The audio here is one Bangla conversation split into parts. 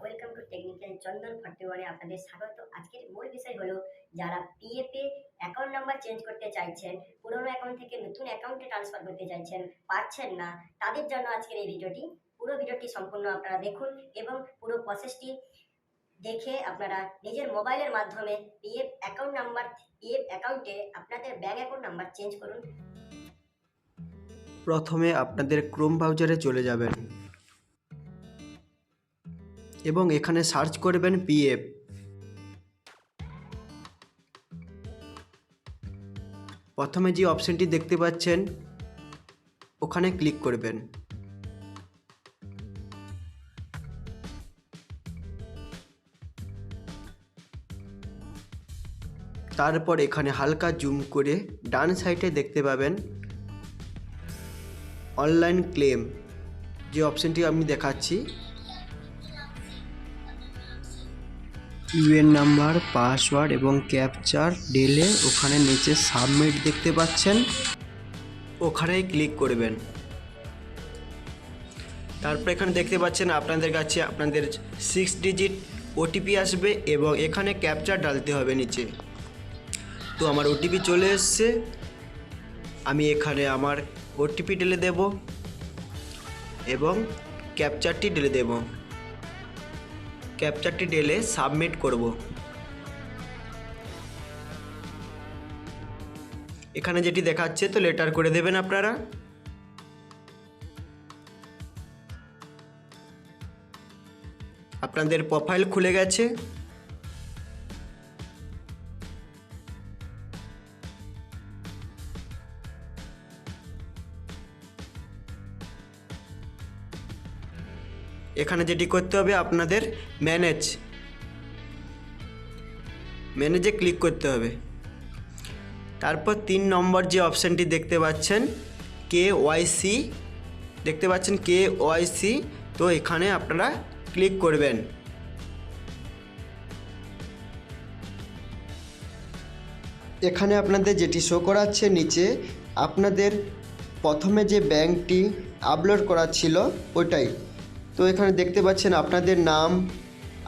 ওয়েলকাম টু টেকনিক্যাল চন্দন ফর্টিওয়ানে আপনাদের স্বাগত। আজকের মূল বিষয় হলো, যারা পিএফ অ্যাকাউন্ট নাম্বার চেঞ্জ করতে চাইছেন, পুরনো অ্যাকাউন্ট থেকে নতুন অ্যাকাউন্টে ট্রান্সফার করতে চাইছেন, পারছেন না, তাদের জন্য আজকের এই ভিডিওটি। পুরো ভিডিওটি সম্পূর্ণ আপনারা দেখুন এবং পুরো প্রসেসটি দেখে আপনারা নিজের মোবাইলের মাধ্যমে পিএফ অ্যাকাউন্ট নাম্বার পিএফ অ্যাকাউন্টে আপনাদের ব্যাঙ্ক অ্যাকাউন্ট নাম্বার চেঞ্জ করুন। প্রথমে আপনাদের ক্রোম ব্রাউজারে চলে যাবেন। এবং এখানে সার্চ করবেন পিএফ। প্রথমে যে অপশনটি দেখতে পাচ্ছেন, ওখানে ক্লিক করবেন। তারপর এখানে হালকা জুম করে ডান সাইডে দেখতে পাবেন অনলাইন ক্লেম। যে অপশানটি আমি দেখাচ্ছি ইউএন নাম্বার, পাসওয়ার্ড এবং ক্যাপচার ডেলে ওখানে নিচে সাবমিট দেখতে পাচ্ছেন। ওখানেই ক্লিক করবেন। তারপর এখানে দেখতে পাচ্ছেন আপনাদের কাছে আপনাদের সিক্স ডিজিট ওটিপি আসবে এবং এখানে ক্যাপচার ডালতে হবে নিচে। তো আমার ওটিপি চলে এসছে। আমি এখানে আমার ওটিপি ঢেলে দেব এবং ক্যাপচারটি ঢেলে দেব। ক্যাপচারটি ডেলে সাবমিট করব। এখানে যেটি দেখাচ্ছে, তো লেটার করে দেবেন আপনারা। আপনাদের প্রোফাইল খুলে গেছে। এখানে যেটি করতে হবে, আপনাদের ম্যানেজ ম্যানেজে ক্লিক করতে হবে। তারপর তিন নম্বর যে অপশানটি দেখতে পাচ্ছেন কে ওয়াইসি দেখতে পাচ্ছেন কে ওয়াইসি তো এখানে আপনারা ক্লিক করবেন। এখানে আপনাদের যেটি শো করাচ্ছে নিচে, আপনাদের প্রথমে যে ব্যাংকটি আপলোড করা ছিল ওটাই তো এখানে দেখতে পাচ্ছেন আপনাদের নাম,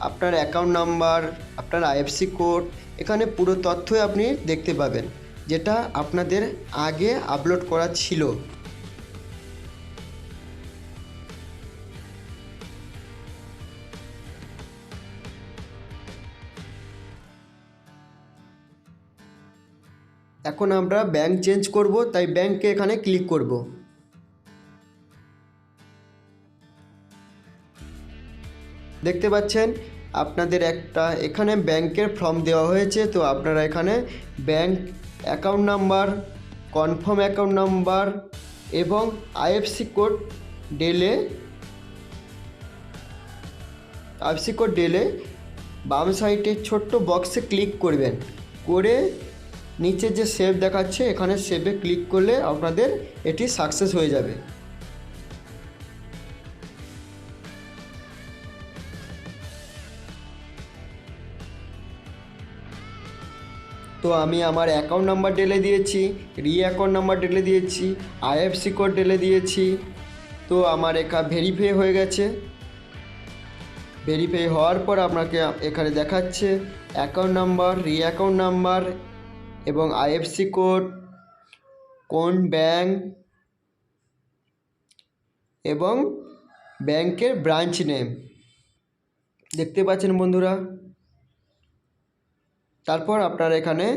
আপনার অ্যাকাউন্ট নাম্বার আপনার আইএফসি কোড এখানে পুরো তথ্যই আপনি দেখতে পাবেন, যেটা আপনাদের আগে আপলোড করা ছিল। এখন আমরা ব্যাংক চেঞ্জ করব, তাই ব্যাংকে এখানে ক্লিক করব। দেখতে পাচ্ছেন, আপনাদের একটা এখানে ব্যাংকের ফর্ম দেওয়া হয়েছে, তো আপনারা এখানে bank account number, confirm account number এবং আইএফসি কোড ডেলে আইএফসি কোড ডেলে বাম সাইডে ছোট্ট বক্সে ক্লিক করবেন। করে নিচে যে সেভ দেখাচ্ছে, এখানে সেভে ক্লিক করলে আপনাদের এটি সাকসেস হয়ে যাবে। তো আমি আমার অ্যাকাউন্ট নাম্বার ঢেলে দিয়েছি রি অ্যাকাউন্ট নাম্বার ঢেলে দিয়েছি আইএফসি কোড ঢেলে দিয়েছি, তো আমার একা ভেরিফাই হয়ে গেছে। ভেরিফাই হওয়ার পর আপনাকে এখানে দেখাচ্ছে account number re account number এবং আইএফসি কোড কোন ব্যাংক এবং ব্যাংকের ব্রাঞ্চ নেম দেখতে পাচ্ছেন বন্ধুরা? তারপর আপনারা এখানে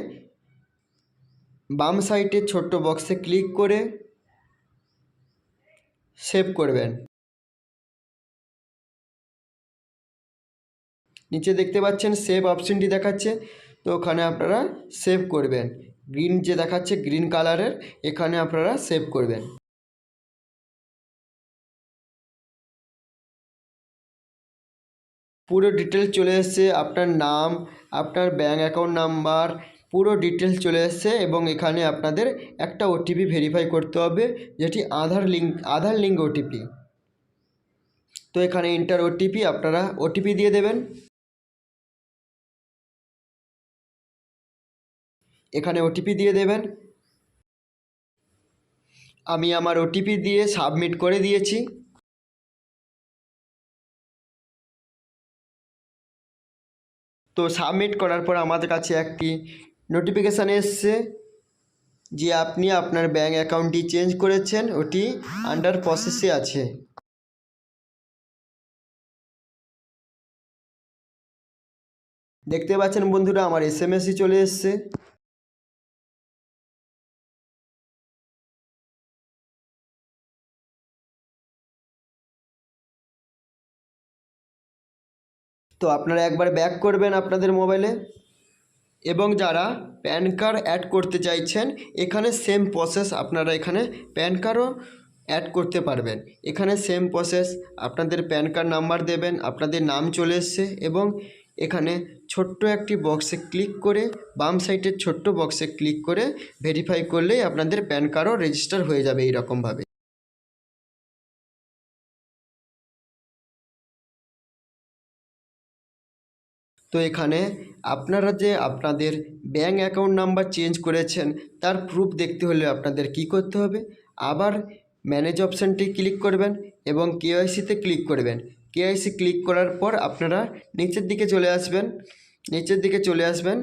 বাম সাইডে ছোট্ট বক্সে ক্লিক করে সেভ করবেন। নিচে দেখতে পাচ্ছেন সেভ অপশনটি দেখাচ্ছে, তো ওখানে আপনারা সেভ করবেন। গ্রিন যে দেখাচ্ছে গ্রিন কালারের এখানে আপনারা সেভ করবেন। পুরো ডিটেলস চলে এসছে আপনার নাম, আপনার ব্যাঙ্ক অ্যাকাউন্ট নাম্বার পুরো ডিটেলস চলে এসছে এবং এখানে আপনাদের একটা ওটিপি ভেরিফাই করতে হবে, যেটি Aadhaar link Aadhaar link OTP তো এখানে ইন্টার ওটিপি আপনারা ওটিপি দিয়ে দেবেন। এখানে ওটিপি দিয়ে দেবেন। আমি আমার ওটিপি দিয়ে সাবমিট করে দিয়েছি। তো সাবমিট করার পর আমাদের কাছে একটি নোটিফিকেশান এসছে যে আপনি আপনার ব্যাঙ্ক অ্যাকাউন্টটি চেঞ্জ করেছেন, ওটি আন্ডার প্রসেসে আছে। দেখতে পাচ্ছেন বন্ধুরা, আমার এস চলে এসছে। তো আপনারা একবার ব্যাক করবেন আপনাদের মোবাইলে এবং যারা প্যান কার্ড অ্যাড করতে চাইছেন, এখানে সেম প্রসেস আপনারা এখানে প্যান কার্ডও অ্যাড করতে পারবেন। এখানে সেম প্রসেস আপনাদের প্যান কার্ড নাম্বার দেবেন, আপনাদের নাম চলে এসছে এবং এখানে ছোট্ট একটি বক্সে ক্লিক করে, বাম সাইডের ছোট্ট বক্সে ক্লিক করে ভেরিফাই করলেই আপনাদের প্যান কার্ডও রেজিস্টার হয়ে যাবে এইরকমভাবে। তো এখানে আপনারা যে আপনাদের ব্যাঙ্ক অ্যাকাউন্ট নাম্বার চেঞ্জ করেছেন, তার প্রুফ দেখতে হলে আপনাদের কি করতে হবে? আবার ম্যানেজ অপশানটি ক্লিক করবেন এবং কেওয়াইসিতে ক্লিক করবেন। কেওয়াইসি ক্লিক করার পর আপনারা নিচের দিকে চলে আসবেন। নিচের দিকে চলে আসবেন,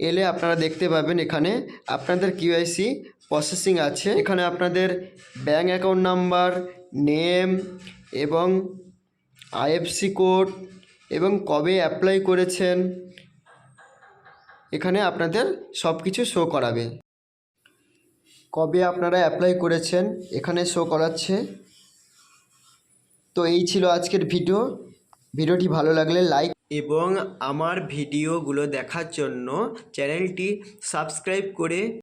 এলে আপনারা দেখতে পাবেন এখানে আপনাদের কিউআইসি প্রসেসিং আছে। এখানে আপনাদের ব্যাঙ্ক অ্যাকাউন্ট নাম্বার নেম এবং আইএফসি কোড এবং কবে অ্যাপ্লাই করেছেন, এখানে আপনাদের সব কিছু শো করাবে। কবে আপনারা অ্যাপ্লাই করেছেন, এখানে শো করাচ্ছে। তো এই ছিল আজকের ভিডিও ভিডিওটি ভালো লাগলে লাইক এবং আমার ভিডিওগুলো দেখার জন্য চ্যানেলটি সাবস্ক্রাইব করে